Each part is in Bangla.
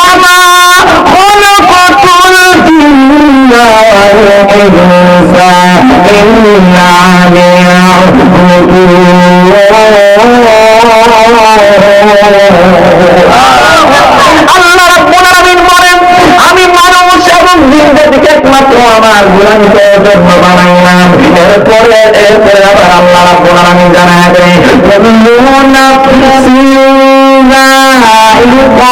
وما خلقت الجن والإنس إلا আল্লাহ রাব্বুল আলামিন বলেন আমি মানুষ এবং জিনদেরকে একমাত্র আমার গোলামি করার জন্য বানাইলাম এরপরে এরপরে আবার আল্লাহ রাব্বুল আলামিন জানায় দেয় কুল্লু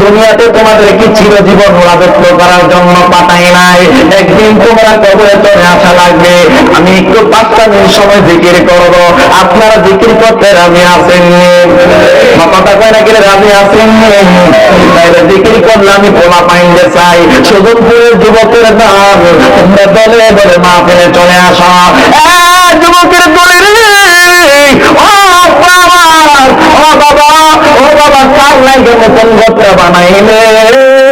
দুনিয়াতে রাজত্ব করার জন্য পাঠাই নাই? একদিন তোমরা কবরে আসা লাগবে। আমি একটু পাঁচটা মিনিট সময় আপনারা করতে আসেননি যুবকের দলে মা ফেলে চলে আসা। যুবকের দলে রে ও বাবা ও বাবা ও বাবা কার লাগে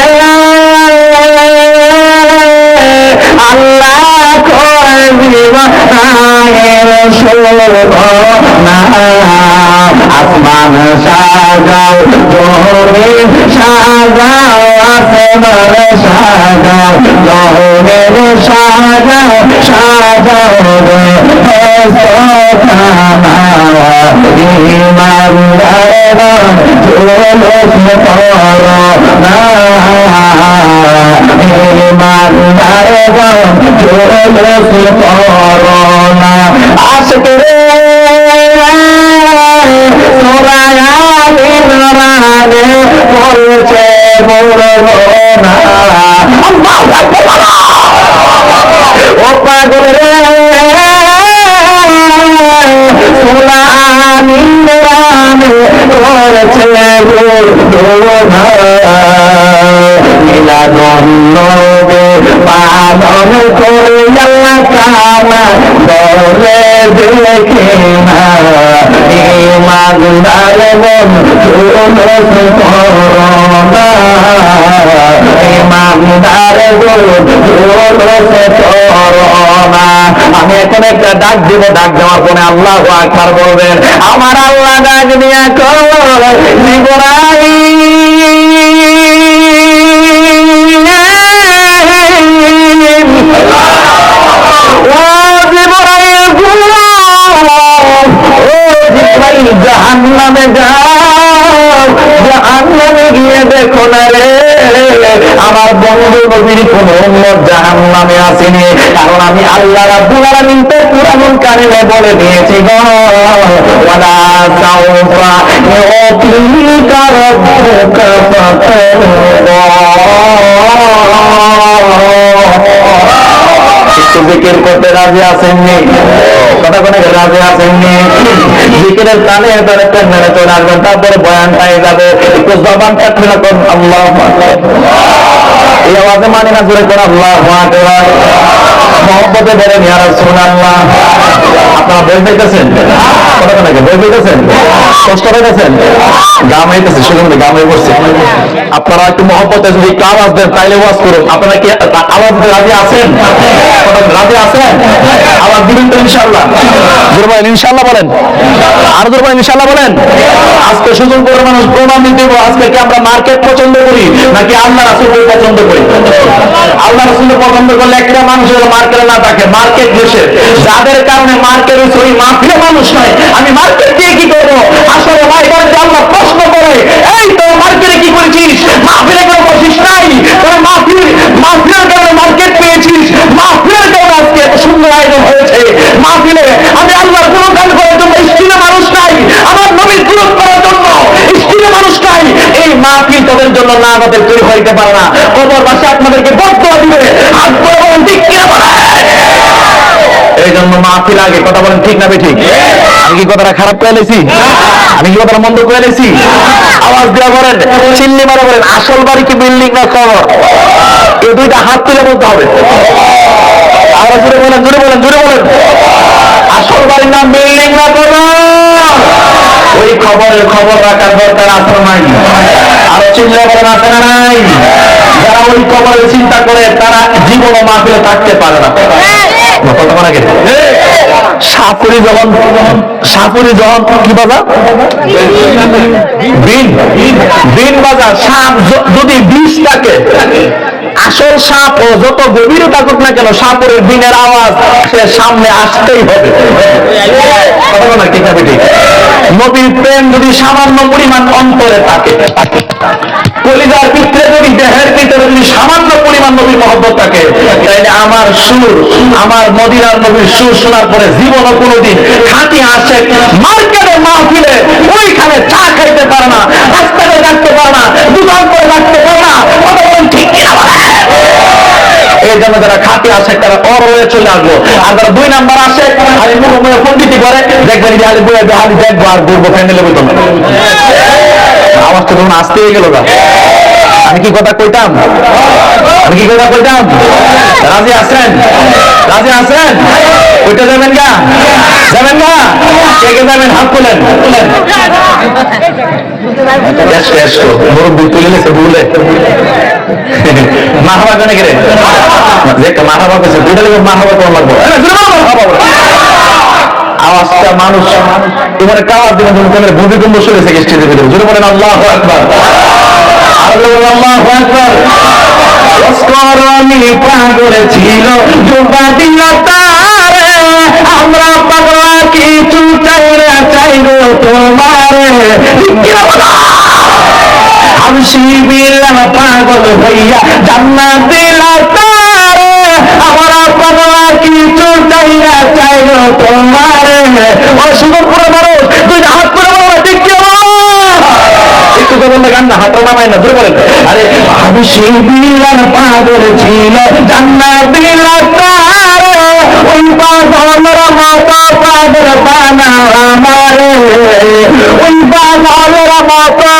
আল্লাহ করে জীবনায়ের শোভনা। আসমান সাজাও জমিন সাজাও আসমান সাজাও জমিন সাজাও সাজাও রে রে সোরায়ালিন রানে করছে বড় না আল্লাহু আকবার ও পাগল রে সোলানিন রানে করছে বড় না আমি এখন একটা ডাক দিব, ডাক দেওয়ার পরে আল্লাহ আকবার বলবেন, আমার আল্লাহ ডাক দিয়া কর জীবনাই জাহান্নামে গিয়ে দেখো না রে, আমার বন্ধু নবীর কোন উন্মত জাহান্নামে আসেনি। কারণ আমি আল্লাহ রাব্বুল আলামিন তো বলে দিয়েছি গো একটু জিকির করতে রাজি আসেননি কথা রাজি আসেননি জিকিরের কানে এবারে মেনে চলে আসবেন তারপরে বয়ান পাই যাবে। একটু জবান আল্লাহ এই আওয়াজে মানে না, জোরে কোন মহব্বতে রাসূলুল্লাহ। আপনারা আপনারা একটু মহব্বতে যদি একটু দেন, তাইলে ওয়াজ করুন। আপনারা কি আওয়াজ দিতে রাজি আছেন? রাজি আছেন? আওয়াজ দিবেন তো ইনশাল্লাহ জোর বলেন, ইনশাআল্লাহ বলেন। আর জোর ইনশাল্লাহ বলেন। আজকে সুযোগ করে মানুষ প্রমাণ দিতে আজকে কি আমরা মার্কেট পছন্দ করি? নাকি আল্লাহ রাসূলকে পছন্দ করি? আল্লাহ রাসূলকে পছন্দ করলে একটা মানুষের মার্কেটে না থাকে, মার্কেট দেশের যাদের কারণে মার্কেট ওই মাফিয়া মানুষ নয়। আমি মার্কেট দিয়ে কি করব? আসলে ভাই বলতে আল্লাহ প্রশ্ন করে, এই তো মার্কেটে কি করেছিস? মাহফিলে কোনো বসিস নাই। তোর মাহফিল মাহফিলের কারণে মার্কেট পেয়েছিস মাহফিলের কারণে আজকে এত সুন্দর আয়োজন হয়েছে। মাহফিলে আমি আল্লাহর মাহফিল তাদের জন্য না আমাদের তৈরি হইতে পারে না। অপরবাসী আপনাদেরকে বক্তব্য দিবে। এই জন্য মাহফিল আগে, কথা বলেন ঠিক না ঠিক আমি কি কথাটা খারাপ করে লেছি আমি কি কথাটা মন্দ করে লেছি আওয়াজ দেওয়া করেন চিল্লি মারা করেন আসল বাড়ি কি বিল্ডিং না কবর? এই দুইটা হাত তুলে বলতে হবে। আওয়াজ জুড়ে বলেন জুড়ে বলেন জুড়ে বলেন। আসল বাড়ির নাম বিল্ডিং না কবর? ওই খবরের খবর রাখার দরকার আছে নাই। আরও চিল্লা বলেন আছে না নাই? যারা ওই খবরের চিন্তা করে, তারা জীবন ও থাকতে পারে না। যদি বিষ থাকে আসল সাপ ও যত গভীরে থাকুক না কেন, সাপুরের বিনের আওয়াজ সে সামনে আসতেই হবে। নবীর প্রেম যদি সামান্য পরিমাণ অন্তরে থাকে, কলিজার ভিতরে যদি, দেহের ভিতরে যদি সামান্য পরিমাণ নবীর মহব্বত থাকে তাহলে আমার সুর, আমার মদিনার নবীর সুর শোনার পরে জীবনও কোনোদিন খাঁটি আসে মার্কেটে, মাহফিলে ওইখানে চা খাইতে পারে না রাস্তাতে রাখতে পারে না, দোকান করে রাখতে পারে না। কথা বলেন ঠিক কিনা? এই জন্য যারা খাঁটি আসে তারা অরয়ে চলে আসব। আর যারা দুই নাম্বার আসে আমি মনে পন্ডিতি করে দেখবেন যে হালি বইয়া হালি দেখব আর ঘুরবো ফ্যান্ডেলে বইতো আমার তো তখন আসতেই গেল গা। আমি কি কথা কইতাম? আমি কি কথা কইতাম? রাজি আছেন? রাজি আছেন? কইতে যাবেন গা? যাবেন গা? কে কে যাবেন? হাত তুলেন মাহবা মানুষ তোমার কাওয়াজ দিবেন তুমি তোমার ভূমিকম্প আল্লাহ আমরা পাগলা কিছু চাই না চাই গো তোমারে আমি শিবিলাম পাগল হইয়া জান্নাত দিল আমরা পাগলা কিছু চাই না, চাই গো তোমারে। ও সুন্দর মানুষ তুই হাত করে বলো ঠিক কি একটু তো বললে গান না হাতটা নামায় না দূরে বলেন। আরে সেই বিলার পাগল ছিল, জান্নাত দিল তারে, ওই পাগলের মতো পাগল বানা আমারে। ওই পাগলের মতো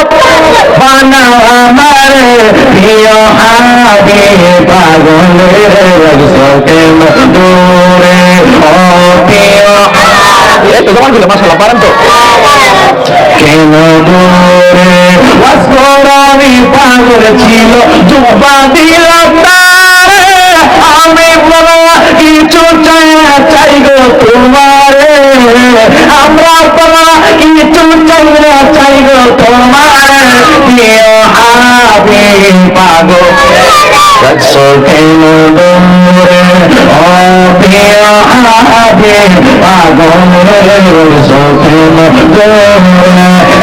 বানা আমারে। প্রিয় হাবি পাগলের রসকে দূরে ও প্রিয় এই তো জমান ছিল মাসাল্লাহ পারেন তো? কেন দূরে অস্করানি পাগল ছিল জুব্বা দিল তারে। আমি বলো কিছু চাই চাই গো তোমারে। আমরা বলো কিছু চাই না চাই গো তোমারে। প্রিয় হাবি পাগল। ও প্রিয় হাবি পাগল। রাখছো কেন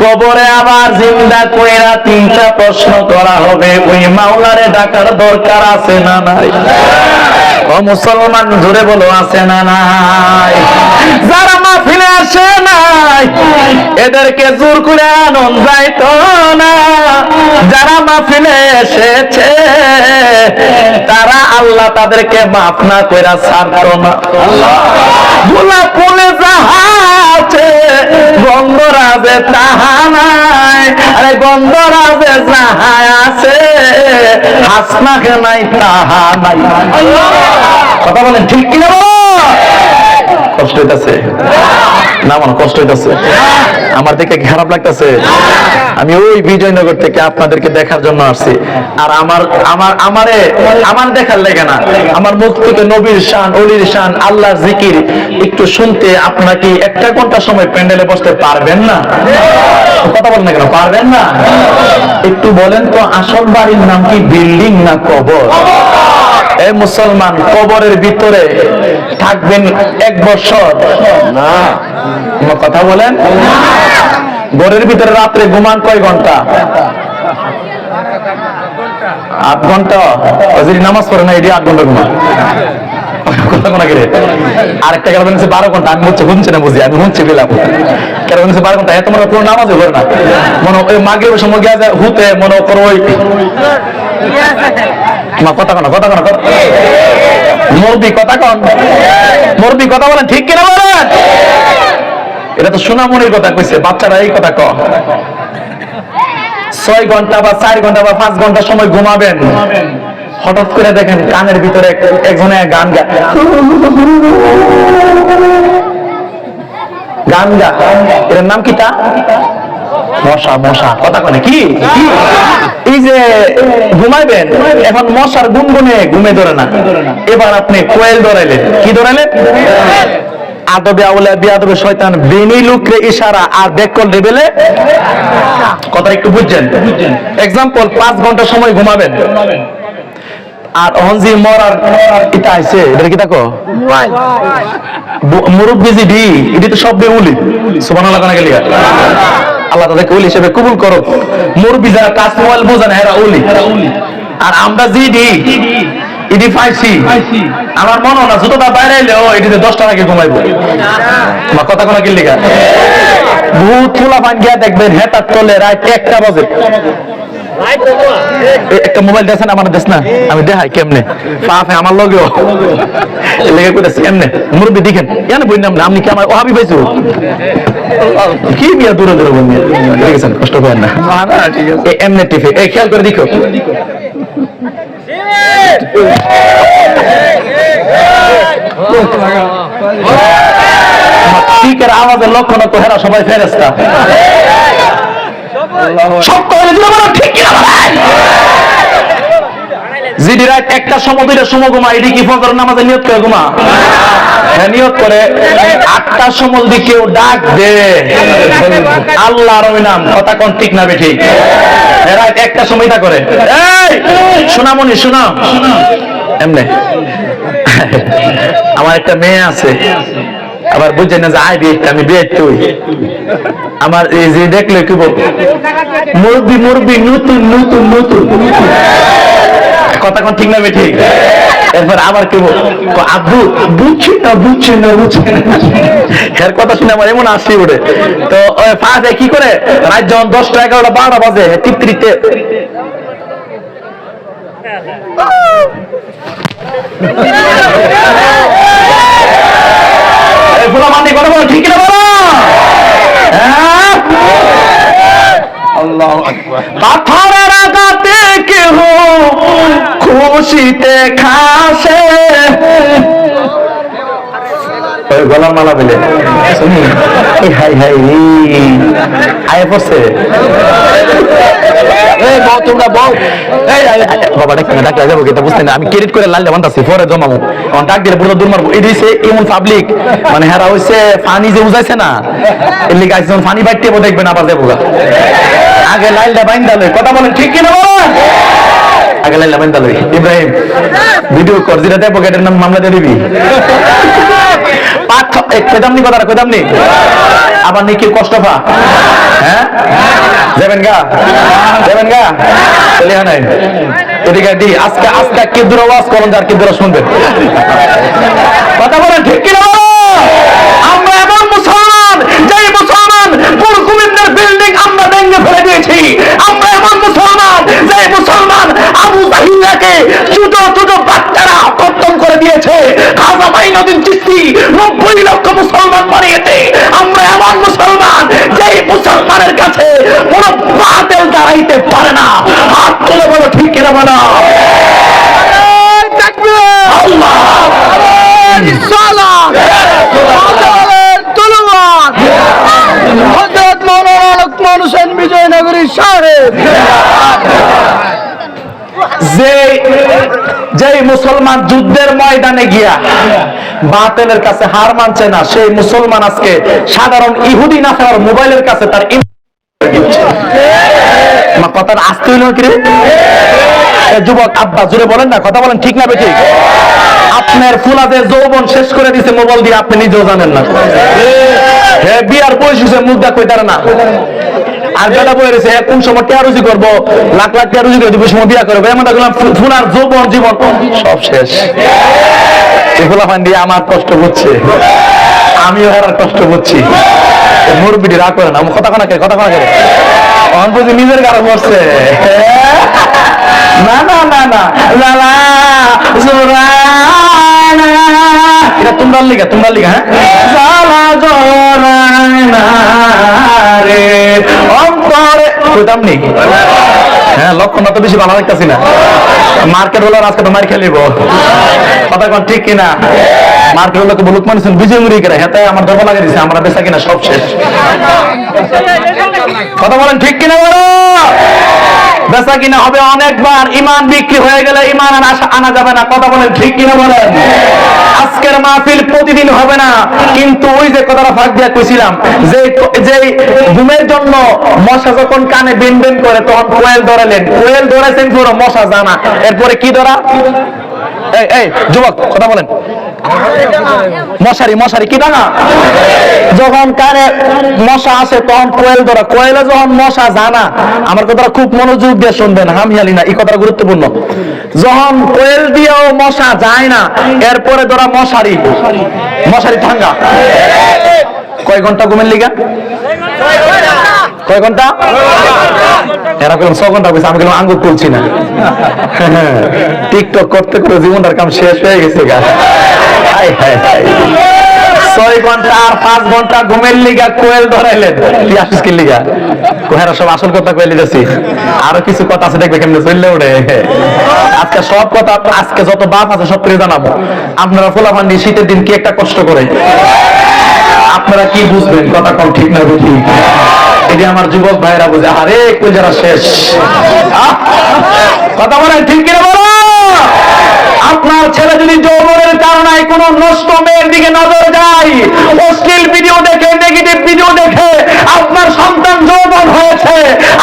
কবরে আবার জিন্দা কইরা তিনটা প্রশ্ন করা হবে। ওই মাওলারে ডাকার দরকার আছে না নাই? ও মুসলমান জুড়ে বলো, আছে না নাই? যারা মাহফিলে আসে নাই, এদেরকে জোর করে আনন্দ যাইতো না। যারা মাহফিলে এসেছে, তারা আল্লাহ তাদেরকে মাফ না কইরা ছাড়তো না। গোলা ফুলে যাহা আছে গন্ধরাজে তাহা নাই আরে গন্ধরাজে যাহা আছে হাসনাকে নাই তাহা নাই কথা বলেন ঠিক কিনা কষ্ট হইতাছে। না, আমার কষ্ট হইতাছে। আমার দেখে খারাপ লাগতাছে? আমি ওই বিজয়নগর থেকে আপনাদেরকে দেখার জন্য আসছি। আর আমার আমার, আমারে, আমার দেখার লেগে না। আমার মুখ থেকে নবীর শান, অলির শান আল্লাহ জিকির একটু শুনতে আপনারা কি একটা ঘণ্টা সময় প্যান্ডেলে বসতে পারবেন না? কথা বলেন না কেন, পারবেন না? একটু বলেন তো, আসল বাড়ির নাম কি, বিল্ডিং না কবর? এই মুসলমান কবরের ভিতরে থাকবেন এক বছর। না। কথা বলেন? ঘরের ভিতরে রাত্রে ঘুমান কয় ঘণ্টা? আট ঘণ্টা। যদি নামাজ পড়ে না এটি আট ঘণ্টা ঘুমান। আরেকটা বলছে বারো ঘণ্টা। আমি হচ্ছে শুনছি না বুঝি আমি শুনছি পেলাম। বারো ঘণ্টা। নামাজও করে না। মনে ওই মাগের সময় গিয়ে হুতে মনে করো ওই মা, কথা কনা কথা কনা, কথা কন। কথা বলেন, ঠিক কিনা বলেন? এটা তো কথা কইছে, বাচ্চারা এই কথা ছয় ঘণ্টা বা চার ঘণ্টা বা পাঁচ ঘণ্টা সময় ঘুমাবেন। হঠাৎ করে দেখেন কানের ভিতরে এক- একজনে গান গা গান গা। এর নাম কি তা? মশা মশা। কথা কি? এই যে ঘুমাইবেন এখন মশার গুনগুনে ঘুমে ধরে না। এবার আপনি কোয়েল ধরাইলেন। কি ধরাইলেন? আদবে আউলা বিয়াদবে শয়তান বেনি লুকরে ইশারা আর বেকল লেভেলে কথা একটু বুঝছেন? এক্সাম্পল পাঁচ ঘণ্টা সময় ঘুমাবেন। আর অহনজি মরার এটা আইছে এটা কি দেখো মুরব্বী ডি এটি তো সব বেউলি। সুবহানাল্লাহ কানা গেলিয়া। আল্লাহ তাদেরকে উলি হিসেবে কবুল করো মুরব্বী যারা কাজ মোবাইল বোঝেন এরা উলি। আর আমরা জি ডি ইডি পাইছি আমার মনে না জুতোটা বাইরে এলেও এটিতে দশটা আগে ঘুমাইবো। আমার কথা কোনো কি লিখা ভূত ফুলা পান গিয়া দেখবেন হেতার তলে রাত একটা বাজে। একটা মোবাইল দেশ না আমার দেশ না আমি দেখাই কেমনে পাপে আমার লগেও লেগে কইতাছি এমনে মুরব্বী দেখেন কেন কি আমার পাইছো কি দূরে দূরে কষ্ট করেন না এমনে টিফে এই খেয়াল করে দেখো টিকের আওয়াজের লক্ষণ তো হেরা সবাই ফেরেস্তা একটা হ্যাঁ কেউ ডাক দে নাম, কথা কোন ঠিক না বেঠিক? রাত একটা সময় তা করে। সোনামণি, শোনা। এমনে। আমার একটা মেয়ে আছে। আবার বুঝছেন না যে আই বিয়ে আমি তুই। আমার এই যে দেখলে কি বল মুরবি মুরবি নতুন নতুন নতুন। কথা কোন ঠিক না ঠিক এরপর আবার কি বল কয়, আব্বু বুঝছি না বুঝছি না বুঝছি এর কথা শুনে আমার এমন আসি ওঠে তো ফাঁসে কি করে? রাত যখন দশটা এগারোটা বারোটা বাজে টিপতিরিতে এই ফুলা মান্ডি কথা বলো ঠিক না বলো? পাথরের কেহ খুশিতে খাসে। ওই গলার মালা পেলে শুনি হাই হাই আয় পড়ছে আমি ক্রেডিট করে লাল পরে জমাবো। কারণ ডাক দিলে পুরো দূর মারবো। এটি এমন পাবলিক মানে হেরা ফানি যে উজাইছে না? এর লিগে দেখবেন আবার দেবো। আগে লাইলটা লই কথা বলেন ঠিক কিনা আগে লাইলটা লই। ইব্রাহিম ভিডিও কর যেটা দেবো গেটের নাম মামলা দিয়ে দিবি? কেদামনি কথাটা কেদামনি? আবার নাকি কষ্ট পা হ্যাঁ? যাবেন গা? যাবেন গা? চলে নাই। এদিকে দি। আজকে আজকে কি দূর আওয়াজ করুন, যার কি দূর শুনবেন। কথা বলেন, ঠিক বলো? আমরা এমন মুসলমান, যেই মুসলমান কুরকুমিন্দের বিল্ডিং আমরা ভেঙে ফেলে দিয়েছি। আমরা এমন মুসলমান, যেই মুসলমান আবু জাহিলাকে ছোট ছোট খতম করে দিয়েছে। খাজা মাইনুদ্দিন চিস্তি নব্বই লক্ষ মুসলমান বানিয়েছে। আমরা এমন মুসলমান যেই মুসলমানের কাছে কোন বাতিল দাঁড়াইতে পারে না। হাত তুলে বলো, ঠিক কিনা বলো? বিজয়নগরী সাহেব যে যে মুসলমান যুদ্ধের ময়দানে গিয়া বাতেলের কাছে হার মানছে না, সেই মুসলমান আজকে সাধারণ ইহুদি না মোবাইলের কাছে তার কথাটা আসতে হইল যুবক আব্বা জুড়ে বলেন না, কথা বলেন ঠিক না বেঠিক আপনার ফুলাদের যৌবন শেষ করে দিছে মোবাইল দিয়ে, আপনি নিজেও জানেন না। হ্যাঁ বিয়ার বয়স মুখ দেখ কইতারে না। আর বেটা বই রয়েছে, কোন সময় করব, লাখ লাখ করে বিয়া করব। এমন দেখলাম যৌবন জীবন। সব শেষ। ফান দিয়ে আমার কষ্ট হচ্ছে আমিও হেরার কষ্ট হচ্ছি মুরব্বিটি রাগ করে না, কথা কোনা কথা কোনা কে অন বুঝি নিজের গাড়ি বসছে না না না না। লা লা জোরানা এটা তোমরা তোমরা লিগা হ্যাঁ? অন্তরে নেই হ্যাঁ লক্ষণ তো বেশি ভালো লাগতেছি না। মার্কেট হলো আজকে তো মার খেলিব কথা কোন, ঠিক কিনা? মার্কেট হলো বলুক মানুষ বিজয় মুড়ি করে। হেতে আমার দরকার লাগে দিছে, আমরা বেচা কিনা সব শেষ। কথা বলেন, ঠিক কিনা বলো? বেচা কিনা হবে অনেকবার। ইমান বিক্রি হয়ে গেলে ইমান আনা যাবে না। কথা বলেন ঠিক কিনা বলেন? আজকের মাহফিল প্রতিদিন হবে না। কিন্তু ওই যে কথাটা ফাঁক দিয়ে কইছিলাম, যে যে ঘুমের জন্য মশা যখন কানে বিন বিন করে, তখন কোয়েল ধরালেন। কোয়েল ধরেছেন পুরো মশা জানা। এরপরে কি ধরা? এই এই, যুবক, কথা বলেন। মশারি মশারি, কি দানা যখন কানে মশা আসে, তখন কোয়েল ধরা, কোয়েলে যখন মশা জানা, আমার কথাটা খুব মনোযোগ দিয়ে শুনবেন হামিয়ালি না, এই কথাটা গুরুত্বপূর্ণ। যখন কোয়েল দিয়েও মশা যায় না, এরপরে ধরা মশারি। মশারি ঠাঙ্গা কয় ঘণ্টা ঘুমের লিগা? কয় ঘণ্টা? এরা কইলাম ছ ঘণ্টা কইছে, আমি কইলাম আঙ্গুর তুলছি না। টিকটক করতে করে জীবনটার কাম শেষ হয়ে গেছে গা। ছয় ঘণ্টা আর পাঁচ ঘণ্টা ঘুমের লিগা কোয়েল ধরাইলেন। তুই কি লিগা? কোহেরা সব আসল কথা কইলে যাচ্ছি আরও কিছু কথা আছে, দেখবে কেমনে চললে উঠে আজকে সব কথা, আজকে যত বাপ আছে সব করে জানাব। আপনারা ফোলাফান্ডি শীতের দিন কি একটা কষ্ট করে। আপনারা কি বুঝবেন? কথা কম ঠিক না বুঝি? এটি আমার যুবক ভাইরা বুঝে আরে যারা শেষ? কথা বলেন ঠিক কিনা বলো? আপনার ছেলে যদি যৌবনের কারণে কোন নষ্ট মেয়ের দিকে নজর যায়, অশ্লীল ভিডিও দেখে নেগেটিভ ভিডিও দেখে, আপনার সন্তান যৌবন হয়েছে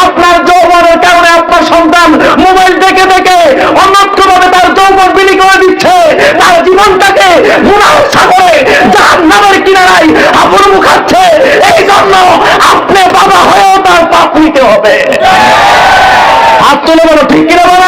আপনার যৌবনের কারণে আপনার সন্তান মোবাইল দেখে দেখে অন্যত্রভাবে তার যৌবন বিলি করে দিচ্ছে তার জীবনটাকে গুণাহ সাগরে যার নামের কিনারায় আপন মুখাচ্ছে এই জন্য আপনি বাবা হয়েও তার পাপ নিতে হবে হাত তুলে বলো ঠিক কিনা বলো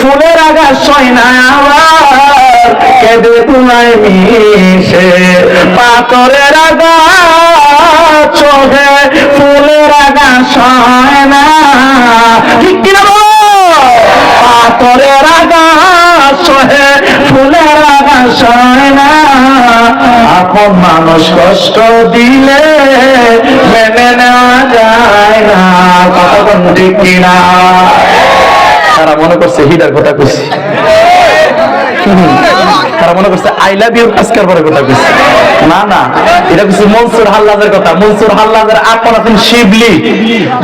ফুলের আঘাত সয় না আবার, কেঁদে তুলায় মিশে। পাথরের আঘাত চোখে ফুলের আঘাত সয় না। ঠিক কিনা পাথরের আঘাত সহে ফুলের আঘাত সয় না। আপন মানুষ কষ্ট দিলে মেনে নেওয়া যায় না। কতক্ষণ ঠিক কিনা? তারা মনে করছে হিডার কথা কইছি। তারা মনে করছে আই লাভ ইউ আজকের পরে কথা কইছি। না না। এটা কিছু মনসুর হাল্লাজের কথা। মনসুর হাল্লাজের আপন আছেন শিবলি।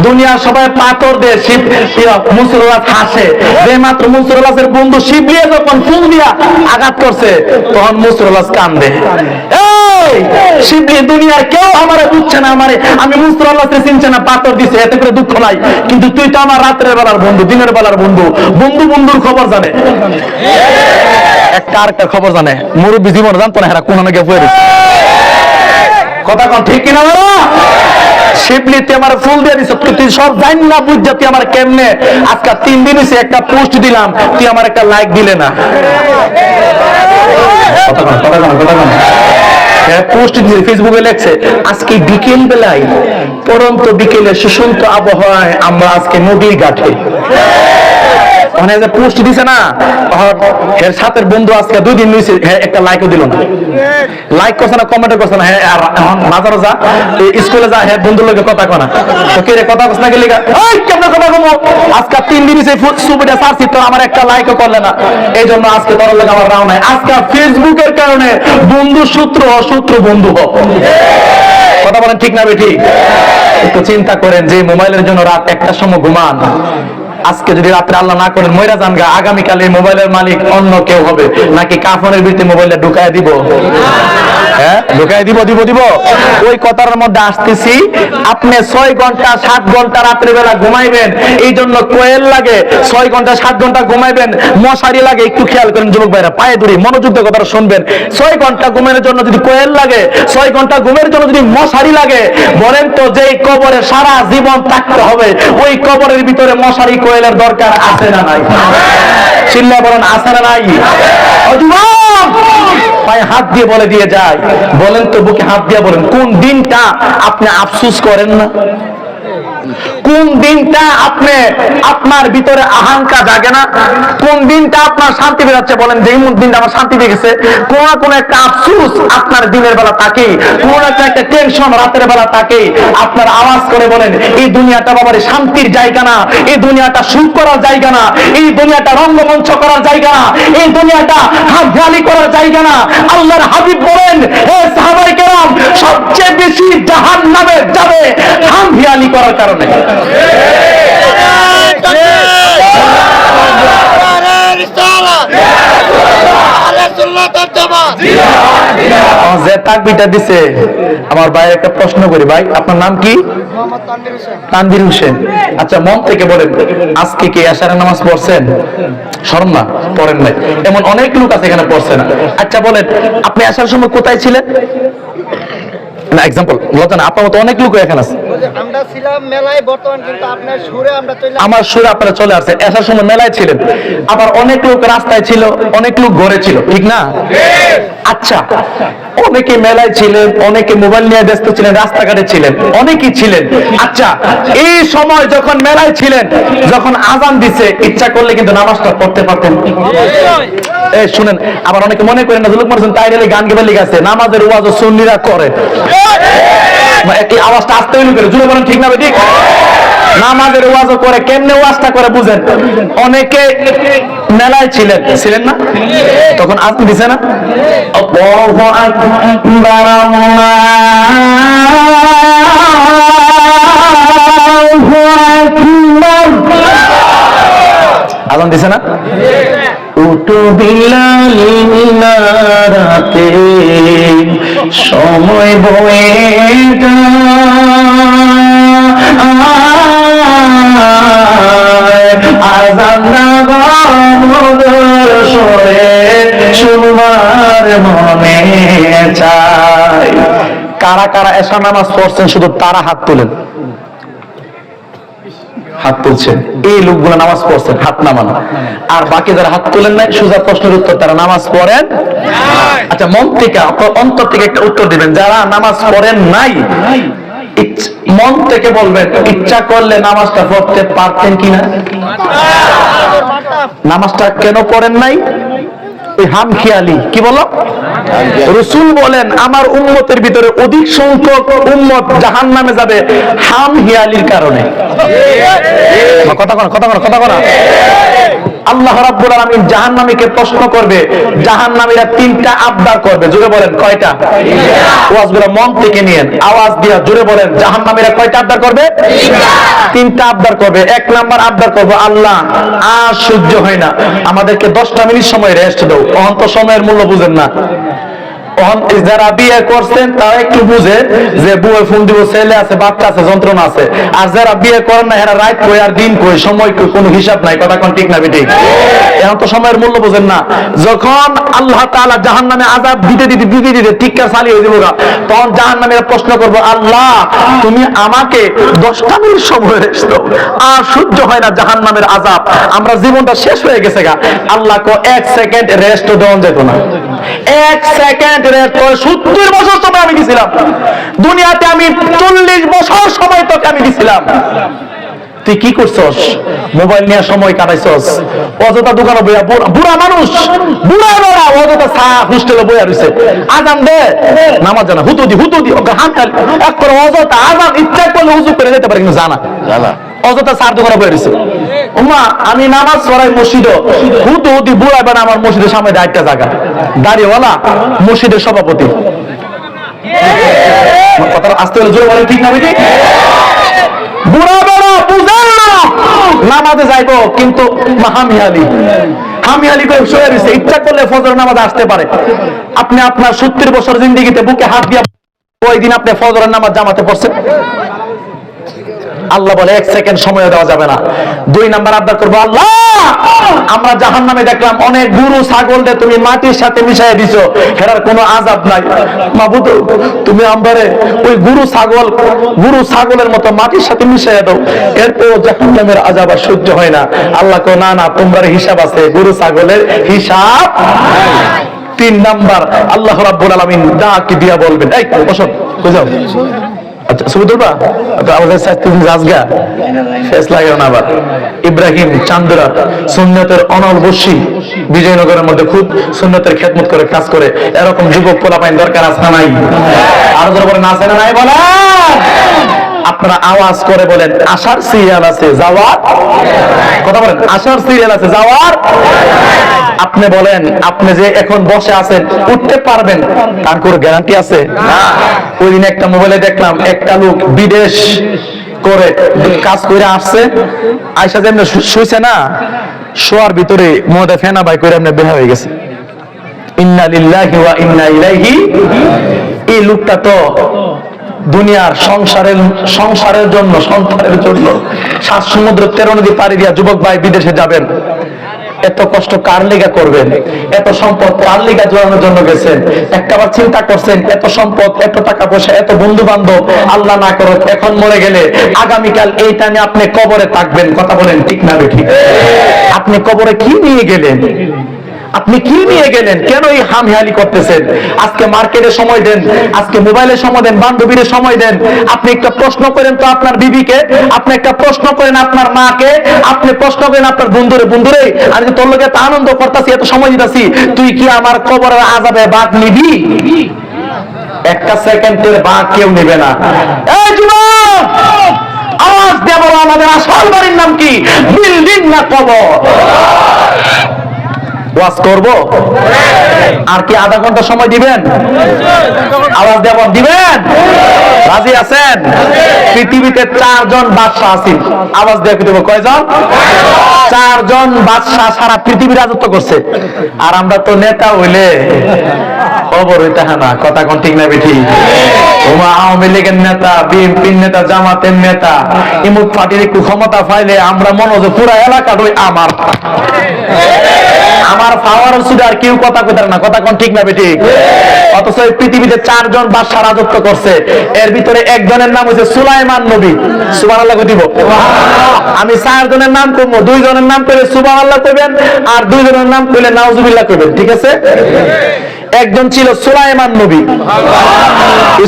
দুনিয়া সবাই পাথর দেয় শিব মনসুর হাসে। যে মাত্র মনসুর বন্ধু শিবলি যখন ফুল দিয়া আঘাত করছে তখন মনসুর কান্দে। শিবলি দুনিয়ার কেউ আমারে বুঝছে না আমারে। আমি মনসুর হাল্লাজকে চিনছে না পাথর দিছে এতে করে দুঃখ নাই। কিন্তু তুই তো আমার রাত্রের বেলার বন্ধু দিনের বেলার বন্ধু। বন্ধু বন্ধুর খবর জানে। একটা আরেকটা খবর জানে। মুরব্বী জীবন জানতো না হেরা কোন গিয়ে পড়ে। কথা কোন, ঠিক কিনা বলো শিবলি তুই আমার ফুল দিয়ে দিছ তুই সব জান না, বুঝছা তুই আমার কেমনে? আজকে তিন দিন হইছে, একটা পোস্ট দিলাম, তুই আমার একটা লাইক দিলে না। আমরা আজকে নদীর ঘাটে ওখানে যে পোস্ট দিছে না এর সাথের বন্ধু আজকে দুই দিন নিয়েছে একটা লাইকও দিল না। লাইক করছে না কমেন্ট করছে না হ্যাঁ যা স্কুলে যা হ্যাঁ বন্ধুর লোকে কথা কনা তো কে কথা গেলি কেমন কথা কমো? আজকে তিন দিন সেই তো আমার একটা লাইকও করলে না। এই জন্য আজকে তোর লোক আমার রাও নাই আজকে ফেসবুকের কারণে বন্ধু সূত্র অসূত্র বন্ধু হোক কথা বলেন ঠিক না বেঠিক একটু চিন্তা করেন যে মোবাইলের জন্য রাত একটার সময় ঘুমান। আজকে যদি রাত্রে আল্লাহ না করেন ময়রা যান গা আগামীকাল মোবাইলের মালিক অন্য কেউ হবে। নাকি কাফনের বিরুদ্ধে মোবাইলটা ঢুকায় দিব? হ্যাঁ ঢুকায় দিব দিব দিব। ওই কথার মধ্যে আসতেছি, আপনি ছয় ঘণ্টা, সাত ঘণ্টা রাত্রে বেলা ঘুমাইবেন, এই জন্য কোয়েল লাগে, ছয় ঘণ্টা, সাত ঘণ্টা ঘুমাইবেন, মশারি লাগে, একটু খেয়াল করেন যুবক ভাইরা, পায়ে ধরে মনোযুক্ত কথাটা শুনবেন। ছয় ঘণ্টা ঘুমের জন্য যদি কোয়েল লাগে, ছয় ঘণ্টা ঘুমের জন্য যদি মশারি লাগে, বলেন তো যেই কবরে সারা জীবন থাকতে হবে, ওই কবরের ভিতরে মশারি, কোয়েলের দরকার আছে না নাই? চিল্লা বলেন, আছে না নাই? পায়ে হাত দিয়ে বলে দিয়ে যায়। বলেন তো বুকে হাত দিয়ে বলেন, কোন দিনটা আপনি আফসুস করেন না? কোন দিনটা আপনি আপনার ভিতরে জাগে না? কোন দিনটা আপনার শান্তি বলেন? যে দিনটা আমার শান্তি দেখেছে কোন কোন একটা আফসুস আপনার দিনের বেলা থাকে কোন একটা টেনশন রাতের বেলা থাকে আপনার আওয়াজ করে বলেন, এই দুনিয়াটা বাবারে শান্তির জায়গা না। এই দুনিয়াটা সুখ করার জায়গা না। এই দুনিয়াটা রঙ্গমঞ্চ করার জায়গা না। এই দুনিয়াটা হাতঝালি করার জায়গা না। আল্লাহর হাবিব বলেন, হে সাহাবাই কেরাম, সবচেয়ে বেশি জাহান নামে যাবে হামহিয়ালি করার কারণে। আমার যে তাকবিটা দিছে আমার ভাই একটা প্রশ্ন করি ভাই আপনার নাম কি? তানভীর হোসেন। আচ্ছা মন থেকে বলেন আজকে কি আশারের নামাজ পড়ছেন? শরম না পড়েন নাই। এমন অনেক লোক আছে এখানে পড়ছে না। আচ্ছা বলেন আপনি আসার সময় কোথায় ছিলেন? না এক্সাম্পল বলতেন আপনার মতো অনেক লোক এখানে আছে। আমরা ছিলাম মেলায় বর্তমান কিন্তু আপনার সুরে আমরা চলে আমার সুরে আপনারা চলে আসছে। আসার সময় মেলায় ছিলেন। আবার অনেক লোক রাস্তায় ছিল অনেক লোক ঘরে ছিল ঠিক না? আচ্ছা অনেকে মেলায় ছিলেন, অনেকে মোবাইল নিয়ে ব্যস্ত ছিলেন, রাস্তাঘাটে ছিলেন, অনেকেই ছিলেন। আচ্ছা এই সময় যখন মেলায় ছিলেন, যখন আজান দিছে, ইচ্ছা করলে কিন্তু নামাজটা পড়তে পারতেন। এই শুনেন, আবার অনেকে মনে করেন না জুলুক মারছেন তাই গান গেবে লিখে আছে, নামাজের ওয়াজ সুন্নিরা করে। এই আওয়াজটা আসতে হইল জুড়ে বলেন ঠিক না ঠিক? নামাজের ওয়াজও করে কেমনে ওয়াজটা করে বুঝেন? অনেকে মেলায় ছিলেন। ছিলেন না? তখন আসতে দিছে না। আজান দিছে না? উঠো সময় বয়ে। আজান সরে শুনবার মনে চাই। কারা কারা এসা নামাজ পড়ছেন শুধু তারা হাত তোলেন। হাত তুলছেন। এই লোকগুলো নামাজ পড়ছেন হাত নামান। আর বাকি যারা হাত তোলেন নাই সোজা প্রশ্নের উত্তর তারা নামাজ পড়েন? আচ্ছা মন থেকে অন্তর থেকে একটা উত্তর দিবেন। যারা নামাজ পড়েন নাই মন থেকে বলবেন ইচ্ছা করলে নামাজটা পড়তে পারতেন কিনা? নামাজটা কেন পড়েন নাই? ওই হাম খেয়ালি কি বলো? রসুল বলেন আমার উম্মতের ভিতরে অধিক সংখ্যক উম্মত জাহান নামে যাবে হাম হিয়ালির কারণে। কথা কথা কথা কনা। আল্লাহ রাব্বুল আলামিন জাহান্নামীকে প্রশ্ন করবে জাহান্নামীরা তিনটা আবদার করবে জোরে বলেন কয়টা? ওয়াজগুলো মন থেকে নিয়েন আওয়াজ দিয়া জোরে বলেন জাহান্নামীরা কয়টা আবদার করবে? তিনটা। আবদার করবে এক নাম্বার আবদার করবে আল্লাহ আর সহ্য হয় না। আমাদেরকে দশটা মিনিট সময় রেস্ট দাও অন্ত সময়ের মূল্য বুঝেন না। যারা বিয়ে করছেন, তারা একটু বুঝে যে বুয়ে দিব, ছেলে আছে, বাচ্চা আছে, যন্ত্রণা আছে। আর যারা বিয়ে করেন না, এরা রাত কই আর দিন কই, সময় কই, কোনো হিসাব নাই। কথা কোন ঠিক না ঠিক এখন তো সময়ের মূল্য বোঝেন না। যখন আল্লাহ তাআলা জাহান্নামে আযাব দিতে দিতে দিতে দিতে টিক্কা চালিয়ে তখন জাহান্নামীরা প্রশ্ন করব, আল্লাহ, তুমি আমাকে দশটা মিনিট সময় রেস্ট আর সহ্য হয় না জাহান্নামের আযাব। আমরা জীবনটা শেষ হয়ে গেছে গা। আল্লাহ কো এক সেকেন্ড রেস্ট দেওয়া যেত না। এক সেকেন্ড করে সত্তর বছর সময় আমি দিছিলাম। দুনিয়াতে আমি চল্লিশ বছর সময় তোকে আমি দিছিলাম। তুই কি করছস? মোবাইল নিয়ে সময় কাটাইছস। অযথা দোকানে বইয়া বুড়া- মানুষ। বুড়া বড়া অযথা চা হোস্টেলে বইয়া রইছে। আজান দে। নামাজ জানা। হুতু দি হুতু দি ওকে হাত এক করে অযথা আজান ইচ্ছা করলে হুজু করে যেতে পারে কিন্তু জানা। অযথা চার দোকানে বইয়া রইছে। উম্মা আমি নামাজ পড়াই মসজিদে। হুতু হুতি বুড়া বেড়া আমার মসজিদের সামনে দায়িত্ব জায়গা দাঁড়িয়েওয়ালা মসজিদের সভাপতি। কথাটা আসতে হলে জোরে বলেন ঠিক না বুড়া বড় বুঝেন না। নামাজে যাইবো কিন্তু হামিয়ালি হামিয়ালি করে শুয়ে রয়েছে ইচ্ছা করলে ফজর নামাজ আসতে পারে। আপনি আপনার সত্তর বছর জিন্দিগিতে বুকে হাত দিয়ে ওই দিন আপনি ফজরের নামাজ জামাতে পড়ছেন। আল্লাহ বলে, এক সেকেন্ড সময় দেওয়া যাবে না। দুই নাম্বার আবদার করব, আল্লাহ! আমরা জাহান নামে দেখলাম অনেক গুরু, ছাগল দিয়ে তুমি মাটির সাথে মিশাই দিছো। হেরার কোনো আজাব নাই। মাবুদ, তুমি আমবারে ওই গুরু, ছাগল, গুরু, ছাগলের মতো মাটির সাথে মিশাই দাও। এরপর জাহান নামের আজাব আর সহ্য হয় না। আল্লাহ কো না না তোমার হিসাব আছে, গুরু, ছাগলের হিসাব তিন নাম্বার, আল্লাহ রাব্বুল আলামিন ডাক দিয়া বলবেন, এই, বসো, বুঝাও। আচ্ছা রাজগা শেষ লাগে না আবার। ইব্রাহিম চান্দরা সুন্নতের অনল বসি বিজয়নগরের মধ্যে খুব সুন্নতের খেদমত করে, কাজ করে। এরকম যুবক পোলাপাইন দরকার আছে না নাই? আর বলেন, আছে না নাই বলা আপনারা আওয়াজ করে বলেন, আশার সিরিয়াল আছে, যাওয়ার? কথা বলেন, আশার সিরিয়াল আছে, যাওয়ার? আপনি বলেন, আপনি যে এখন বসে আছেন, উঠতে পারবেন। তার কোনো গ্যারান্টি আছে? ওই দিন একটা মোবাইলে দেখলাম, একটা লোক বিদেশ করে কাজ করে আসছে। আয়সা যেমন শুয়েছে না, শোয়ার ভিতরে মধ্যে ফেনা বাই করে এমনি বের হয়ে গেছে। ইন্না লিল্লাহি ওয়া ইন্না ইলাইহি, এই লোকটা তো দুনিয়ার সংসারের সংসারের জন্য সন্তানের জন্য। সাত সমুদ্র তেরো নদী পাড়ি দিয়া যুবক ভাই বিদেশে যাবেন। এত কষ্ট কার লিগা করবেন? এত সম্পদ কার লিগা জোড়ানোর জন্য গেছেন? একটা বার চিন্তা করছেন, এত সম্পদ, এত টাকা পয়সা, এত বন্ধু বান্ধব আল্লাহ না করো এখন মরে গেলে আগামীকাল এই টাইমে আপনি কবরে থাকবেন। কথা বলেন ঠিক না ঠিক? আপনি কবরে কি নিয়ে গেলেন? আপনি কি নিয়ে গেলেন? কেন এই হামহালি করতেছেন? আজকে মার্কেটে সময় দেন, আজকে মোবাইলে সময় দেন, বান্ধবীর সময় দেন। আপনি একটা প্রশ্ন করেন তো আপনার বিবিকে, আপনি একটা প্রশ্ন করেন আপনার মাকে, আপনি প্রশ্ন করেন আপনার বন্ধুরে বন্ধুরে আমি যে তোর লোকে আনন্দ করতেছি, এত সময় দিতেছি, তুই কি আমার কবরের আজাবে বাদ নিবি? একটা সেকেন্ডের বাঘ কেউ নেবে না। এই যুবক, আওয়াজ দেব আমাদের আসল বাড়ির নাম কি? বিল্ডিং না কবর? ওয়াজ করব? আর কি আধা ঘণ্টা সময় দিবেন? আওয়াজ দেব দিবেন? রাজি আছেন? পৃথিবীতে চারজন বাদশাহ আছেন আওয়াজ দিয়ে দেবো? কয়জন? চারজন বাদশাহ সারা পৃথিবী রাজত্ব করছে। আর আমরা তো নেতা হইলে খবর হইতে না। কথা কোন ঠিক না বেঠি? ওমা আওয়ামী লীগের নেতা, বিএনপির নেতা, জামাতের নেতা ইমুক পার্টির একটু ক্ষমতা পাইলে আমরা মনে হচ্ছে পুরা এলাকাটাই আমার। আমার পাওয়ার শুধু আর কেউ কথা কইতে না। কথা কোন ঠিক না বেটি? অথচ এই পৃথিবীতে চারজন বাদশাহ রাজত্ব করছে। এর ভিতরে একজনের নাম হচ্ছে সুলাইমান নবী। সুবহানাল্লাহ দিব? আমি চারজনের নাম কইব দুইজনের নাম কইলে সুবহানাল্লাহ কইবেন আর দুইজনের নাম কইলে নাউজুবিল্লাহ কইবেন। ঠিক আছে? একজন ছিল সুলাইমান নবী।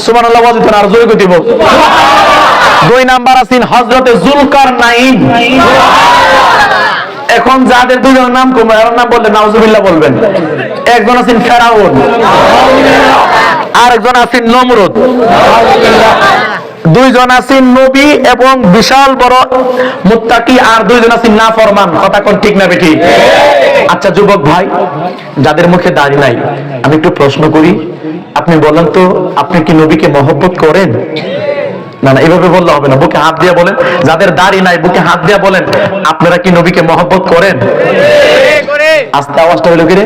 সুবহানাল্লাহ বলতে আর জোরে কই দিব? দুই নাম্বার আছেন হযরতে জুলকার নাইন এখন যাদের দুজনের নাম কমবে এর নাম বললে নাউজুবিল্লাহ বলবেন। একজন আছেন ফেরাউন আর একজন আছেন নমরুদ। দুইজন আছেন নবী এবং বিশাল বড় মুত্তাকি, আর দুইজন আছেন নাফরমান। কথা কোন ঠিক না বেটি আচ্ছা যুবক ভাই, যাদের মুখে দাড়ি নাই, আমি একটু প্রশ্ন করি। আপনি বলেন তো, আপনি কি নবীকে মহব্বত করেন? না না, এভাবে বললে হবে না। বুকে হাত দিয়ে বলেন, যাদের দাড়ি নাই, বুকে হাত দিয়ে বলেন, আপনারা কি নবীকে মহব্বত করেন? আস্তে আওয়াজটা হলো কি রে?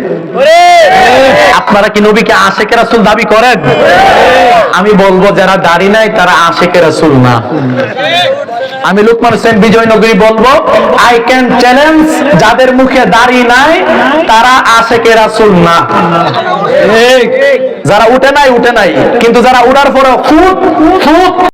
আপনারা কি নবীকে আশেকের রাসূল দাবি করেন? আমি বলব, যারা দাড়ি নাই, তারা আশেকের রাসূল না। আমি লুকমান হোসেন বিজয়নগরী বলব আই ক্যান চ্যালেঞ্জ যাদের মুখে দাড়ি নাই, তারা আশেকের রাসূল না। যারা উঠে নাই উঠে নাই, কিন্তু যারা উঠার পরে খুব খুব